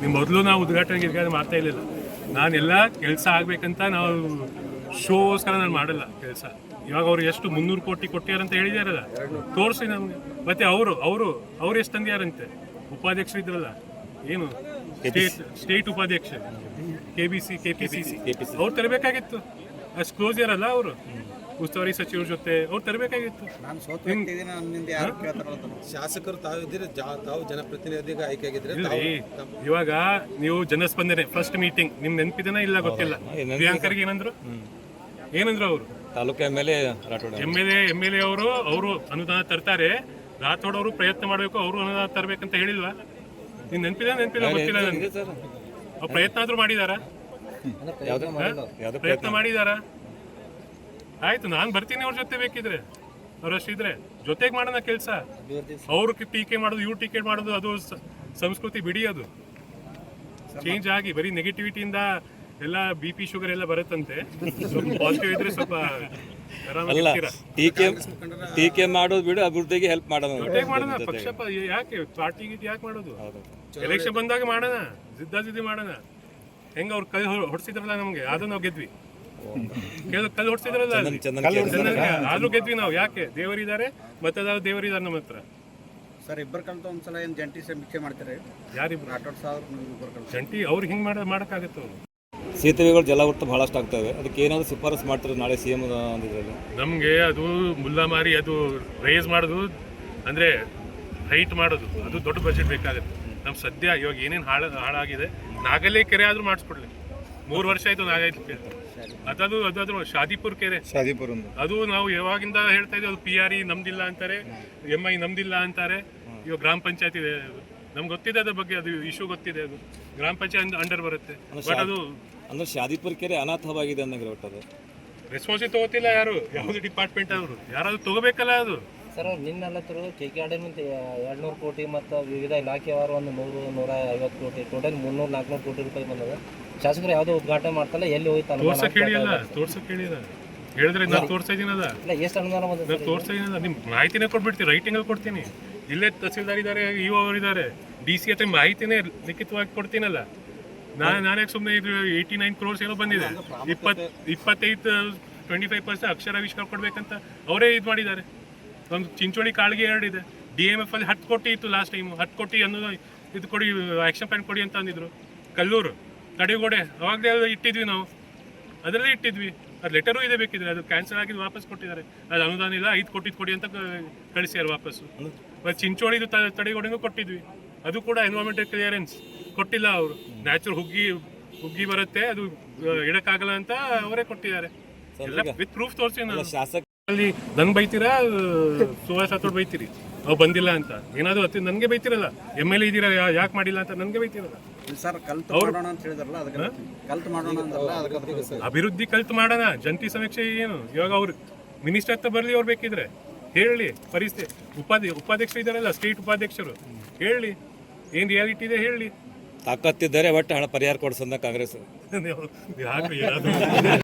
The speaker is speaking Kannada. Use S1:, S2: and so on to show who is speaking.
S1: ನೀವು ಮೊದಲು ನಾವು ಉದ್ಘಾಟನೆ ಗಿರ್ಘಾಟನೆ ಮಾಡ್ತಾ ಇರಲಿಲ್ಲ ನಾನೆಲ್ಲ ಕೆಲಸ ಆಗಬೇಕಂತ ನಾವು ಶೋಸ್ಕರ ನಾನು ಮಾಡಲ್ಲ ಕೆಲಸ. ಇವಾಗ ಅವ್ರು ಎಷ್ಟು ಮುನ್ನೂರು ಕೋಟಿ ಕೊಟ್ಟಿಯಾರಂತ ಹೇಳಿದಾರಲ್ಲ? ತೋರಿಸಿ ನಮಗೆ. ಮತ್ತೆ ಅವರು ಅವರು ಅವ್ರು ಎಷ್ಟು ತಂದ್ಯಾರಂತೆ ಉಪಾಧ್ಯಕ್ಷರು ಇದ್ರಲ್ಲ. ಏನು? ಸ್ಟೇಟ್ ಸ್ಟೇಟ್ ಉಪಾಧ್ಯಕ್ಷ K B C K P C C. ಅವ್ರು ತರಬೇಕಾಗಿತ್ತು. ಅಷ್ಟು ಕ್ಲೋಸ್ ಇರಲ್ಲ ಅವರು. ಉಸ್ತುವಾರಿ ಸಚಿವರ ಜೊತೆ ಅವ್ರು ತರಬೇಕಾಗಿತ್ತು.
S2: ನಾನು ಸೋತು ಹೋಗ್ತಿದ್ದೀನಿ ನನ್ನಿಂದ ಯಾರು ಕೇಳ್ತಾರಲ್ಲ
S3: ಶಾಸಕರು ತಾವು ಇದ್ದೀರಿ ಜಾ- ತಾವು ಜನಪ್ರತಿನಿಧಿಗೆ ಆಯ್ಕೆ ಆಗಿದ್ರೆ
S1: ಇಲ್ರಿ ಇವಾಗ ನೀವು ಜನಸ್ಪಂದನೆ ಫಸ್ಟ್ ಮೀಟಿಂಗ್ ನಿಮ್ ನೆನಪಿದನ ಇಲ್ಲ ಗೊತ್ತಿಲ್ಲ? ಪ್ರಿಯಾಂಕರ್ಗೆ ಏನಂದ್ರು? ಏನಂದ್ರು ಅವರು?
S4: Taluk M L A Rathod
S1: M L A M L A ಅವರು ಅವರು ಅನುದಾನ ತರ್ತಾರೆ. ರಾಥೋಡ್ ಅವರು ಪ್ರಯತ್ನ ಮಾಡಬೇಕು ಅವರು ಅನುದಾನ ತರಬೇಕಂತ ಹೇಳಿಲ್ವಾ? ನೀನ್ ನೆನಪಿದ ನೆನಪಿಲ್ಲ ಗೊತ್ತಿಲ್ಲ ನನಗೆ ಅವ್ರು ಪ್ರಯತ್ನ ಆದ್ರೂ ಮಾಡಿದಾರ?
S4: ಯಾವ್ದು ಯಾವ್ದು
S1: ಪ್ರಯತ್ನ ಮಾಡಿದಾರ? ಆಯ್ತು ನಾನ್ ಬರ್ತೀನಿ ಅವ್ರ ಜೊತೆ ಬೇಕಿದ್ರೆ. ಅವ್ರಷ್ಟಿದ್ರೆ ಜೊತೆಗೆ ಮಾಡೋಣ ಕೆಲಸ. ಅವ್ರು ಟೀಕೆ ಮಾಡೋದು ಇವ್ರು ಟೀಕೆ ಮಾಡೋದು ಅದು ಸಂಸ್ಕೃತಿ ಬಿಡಿ ಅದು. ಚೇಂಜ್ ಆಗಿ ಬರೀ ನೆಗೆಟಿವಿಟಿಯಿಂದ ಎಲ್ಲ ಬಿ ಪಿ ಶುಗರ್ ಎಲ್ಲ ಬರುತ್ತಂತೆ. ಸ್ವಲ್ಪ ಪಾಸಿಟಿವ್ ಇದ್ರೆ ಸ್ವಲ್ಪ
S4: ಅಲ್ಲ. ಟೀಕೆ ಟೀಕೆ ಮಾಡೋದು ಬಿಡು ಅಭಿವೃದ್ಧಿಗೆ ಹೆಲ್ಪ್ ಮಾಡೋಣ
S1: ಜೊತೆಗೆ ಮಾಡೋಣ ಪಕ್ಷ ಯಾಕೆ ಪಾರ್ಟಿ ಗೀಟಿ ಯಾಕೆ ಮಾಡೋದು? ಎಲೆಕ್ಷನ್ ಬಂದಾಗ ಮಾಡೋಣ ಜಿದ್ದಾಜಿದ್ದಿ ಮಾಡೋಣ. ಹೆಂಗ ಅವ್ರು ಕೈ ಹೊಡ್ಸಿದ್ರಲ್ಲ ನಮ್ಗೆ ಅದನ್ನ ನಾವು ಗೆದ್ವಿ. ಕಲ್ಲು ಹೊಡ್ಸಿದ್ರಲ್ಲ ಅಲ್ಲಿ.
S4: ಚಂದನ.
S1: ಆದ್ರೂ ಗೆದ್ವಿ ನಾವು. ಯಾಕೆ? ದೇವರಿದ್ದಾರೆ ಮತದಾರ ದೇವರಿದ್ದಾರೆ ನಮ್ಮ ಹತ್ರ.
S2: ಸರ್ ಇಬ್ಬರು ಕಲ್ತು ಒಂದ್ಸಲ ಏನು ಜಂಟಿ ಸಮೀಕ್ಷೆ ಮಾಡ್ತಾರೆ
S1: ಯಾರಿಬ್ರು?
S2: ರಾಠೋಡ್ ಸಾವಿರ ನೀವು ಇಬ್ಬರು ಕಲ್ತು.
S1: ಜಂಟಿ ಅವ್ರು ಹಿಂಗ್ ಮಾಡ ಮಾಡಕ್ಕಾಗತ್ತ ಅವ್ರು.
S4: ಸೇತುವೆಗಳು ಜಲವೃತ್ತ ಬಹಳಷ್ಟು ಆಗ್ತವೆ ಅದಕ್ಕೆ ಏನಾದ್ರು ಶಿಫಾರಸು ಮಾಡ್ತಾರೆ ನಾಳೆ ಸಿ ಎಂ ಅಂದಿದ್ರಲ್ಲಿ?
S1: ನಮ್ಗೆ ಅದು ಮುಲ್ಲಾಮಾರಿ ಅದು ರೈಸ್ ಮಾಡೋದು ಅಂದ್ರೆ ಹೈಟ್ ಮಾಡೋದು. ಅದು ದೊಡ್ಡ ಬಜೆಟ್ ಬೇಕಾಗುತ್ತೆ. ನಮ್ಮ ಸದ್ಯ ಇವಾಗ ಏನೇನು ಹಾಳ ಹಾಳಾಗಿದೆ ನಾಗಲ್ಲೇ ಕೆರೆ ಆದರೂ ಮಾಡಿಸ್ಕೊಡ್ಲಿ. ಮೂರು ವರ್ಷ ಆಯ್ತು ನಾಗಲೇ ಕೆರೆ. ಅದದು ಅದಾದ್ರು ಶಾದಿಪುರ್ ಕೆರೆ.
S5: ಶಾದಿಪುರ
S1: ಅದು ನಾವು ಯಾವಾಗಿಂದ ಹೇಳ್ತಾ ಇದ್ದೀವಿ ಅದು ಪಿ ಆರ್ ಇ ನಮ್ದಿಲ್ಲ ಅಂತಾರೆ ಎಂ ಐ ನಮ್ದಿಲ್ಲ ಅಂತಾರೆ. ಇವಾಗ ಗ್ರಾಮ ಪಂಚಾಯತ್ ಇದೆ ನಮ್ಗೆ ಗೊತ್ತಿದೆ ಅದ್ರ ಬಗ್ಗೆ ಅದು ಇಶ್ಯೂ ಗೊತ್ತಿದೆ ಅದು. ಗ್ರಾಮ ಪಂಚಾಯತ್ ಅಂಡರ್ ಬರುತ್ತೆ. ಬಟ್ ಅದು
S4: ಅಂದ್ರೆ ಶಾದಿಪುರ ಕೆರೆ ಅನಾಥವಾಗಿದೆ ಅನ್ನಂಗೆ ಅದು.
S1: ರೆಸ್ಪಾನ್ಸಿ ತಗೋತಿಲ್ಲ ಯಾರು? ಯಾವುದೇ ಡಿಪಾರ್ಟ್ಮೆಂಟ್ ಅವರು? ಯಾರಾದ್ರು ತಗೋಬೇಕಲ್ಲ ಅದು.
S6: ಸರ್ ನಿನ್ನೆಲ್ಲ ತಿರುಗಿ ಕೆ ಕೆ ಎರಡು ಎರಡ್ನೂರು ಕೋಟಿ ಮತ್ತು ವಿವಿಧ ಇಲಾಖೆಯವರು ಒಂದು ನೂರು ನೂರ ಐವತ್ತು ಕೋಟಿ ಟೋಟಲ್ ಮುನ್ನೂರು ನಾಲ್ಕುನೂರು ಕೋಟಿ ರೂಪಾಯಿ ಬಂದದ. ಶಾಸಕರು ಯಾವುದೋ ಉದ್ಘಾಟನೆ ಮಾಡ್ತಲ್ಲ ಎಲ್ಲಿ ಹೋಯ್ತು
S1: ತೋರ್ಸಕ್ ತೋರ್ಸಕ್ ಹೇಳಿದ್ರೆ ನಾನು ತೋರ್ಸ್ತಾ ಅದ
S6: ಇಲ್ಲ ಎಷ್ಟು ಅನುದಾನ ಬಂದದ
S1: ನಾನು ತೋರ್ಸ್ತಾ ಅದ ನಿಮ್ ಮಾಹಿತಿನೇ ಕೊಟ್ಬಿಡ್ತೀನಿ ರೈಟಿಂಗ್ ಅಲ್ಲಿ ಕೊಡ್ತೀನಿ. ಇಲ್ಲೇ ತಹಸೀಲ್ದಾರ್ ಇದ್ದಾರೆ ಇಒ ಅವರಿದ್ದಾರೆ ಡಿ ಸಿ ಹತ್ರ ಮಾಹಿತಿನೇ ಲಿಖಿತವಾಗಿ ಕೊಡ್ತೀನಲ್ಲ. ನಾನು ನಾನೇ ಸುಮ್ಮನೆ ಇದು ಏಯ್ಟಿ ನೈನ್ ಕ್ರೋರ್ಸ್ ಏನೋ ಬಂದಿದೆ. ಇಪ್ಪತ್ ಇಪ್ಪತ್ತೈದು ಟ್ವೆಂಟಿ ಫೈವ್ ಪರ್ಸೆಂಟ್ ಅಕ್ಷರ ಆವಿಷ್ಕಾರ ಕೊಡ್ಬೇಕಂತ ಅವರೇ ಇದು ಮಾಡಿದ್ದಾರೆ. ಒಂದು ಚಿಂಚೋಳಿ ಕಾಳಿಗೆ ಎರಡಿದೆ ಡಿ ಎಂ ಎಫ್ ಅಲ್ಲಿ ಹತ್ತು ಕೋಟಿ ಇತ್ತು ಲಾಸ್ಟ್ ಟೈಮ್ ಹತ್ತು ಕೋಟಿ ಅನ್ನೋದು ಇದು ಕೊಡಿ ಆಕ್ಷನ್ ಪ್ಲಾನ್ ಕೊಡಿ ಅಂತ ಅಂದಿದ್ರು. ಕಲ್ಲೂರು. ತಡೆಗೋಡೆ ಅವಾಗಲೇ ಇಟ್ಟಿದ್ವಿ ನಾವು. ಅದರಲ್ಲೇ ಇಟ್ಟಿದ್ವಿ. ಅದು ಲೆಟರು ಇದೆ ಬೇಕಿದ್ರೆ ಅದು ಕ್ಯಾನ್ಸಲ್ ಆಗಿದ್ದು ವಾಪಸ್ ಕೊಟ್ಟಿದ್ದಾರೆ. ಅದು ಅನುದಾನ ಇಲ್ಲ ಐದು ಕೊಟ್ಟಿದ್ದು ಕೊಡಿ ಅಂತ ಕಳಿಸ್ಯಾರ ವಾಪಸ್ಸು. ಮತ್ತು ಚಿಂಚೋಳಿದು ತ ತಡೆಗೋಡೆಗೂ ಕೊಟ್ಟಿದ್ವಿ. ಅದು ಕೂಡ ಎನ್ವೈರ್ಮೆಂಟಲ್ ಕ್ಲಿಯರೆನ್ಸ್ ಕೊಟ್ಟಿಲ್ಲ ಅವರು. ನ್ಯಾಚುರಲ್ ಹುಗ್ಗಿ ಹುಗ್ಗಿ ಬರುತ್ತೆ ಅದು ಇಡಕ್ಕಾಗಲ್ಲ ಅಂತ ಅವರೇ ಕೊಟ್ಟಿದ್ದಾರೆ. ಎಲ್ಲ ವಿತ್ ಪ್ರೂಫ್ ತೋರಿಸಿ ನಾನು.
S4: ಶಾಸಕ
S1: ಅಲ್ಲಿ ನನ್ ಬೈತೀರಾ ಸುಹಾಸ್ ಹತ್ತೋಡ್ ಬೈತೀರಿ? ಅವ್ ಬಂದಿಲ್ಲ ಅಂತ. ಏನಾದರೂ ಹತ್ತಿ ನನಗೆ ಬೈತಿರಲ್ಲ. ಎಂ ಎಲ್ ಎ ಇದ್ದೀರಾ ಯಾಕೆ ಮಾಡಿಲ್ಲ ಅಂತ ನನಗೆ ಬೈತಿರಲ್ಲ.
S2: ಸರ್ ಕಲ್ತು ಮಾಡೋಣ ಅಂತ ಹೇಳಿದ್ರಲ್ಲ ಅದಕ್ಕೆ ಕಲ್ತು ಮಾಡೋಣ ಅಂದ್ರಲ್ಲ ಅದಕ್ಕೆ
S1: ಅಭಿವೃದ್ಧಿ ಕಲ್ತು ಮಾಡೋಣ. ಜಂಟಿ ಸಮೀಕ್ಷೆ ಏನು? ಇವಾಗ ಅವ್ರು ಮಿನಿಸ್ಟರ್ ಹತ್ರ ಬರ್ಲಿ ಅವ್ರು ಬೇಕಿದ್ರೆ. ಹೇಳಿ ಪರಿಸ್ಥಿತಿ ಉಪಾಧಿ ಉಪಾಧ್ಯಕ್ಷರು ಇದಾರಲ್ಲ ಸ್ಟೇಟ್ ಉಪಾಧ್ಯಕ್ಷರು. ಹೇಳಿ ಏನು ರಿಯಾಲಿಟಿ ಇದೆ ಹೇಳಿ.
S4: ತಾಕತ್ತಿದ್ದಾರೆ ಒಟ್ಟು ಹಣ ಪರಿಹಾರ ಕೊಡಿಸಂದ ಕಾಂಗ್ರೆಸ್.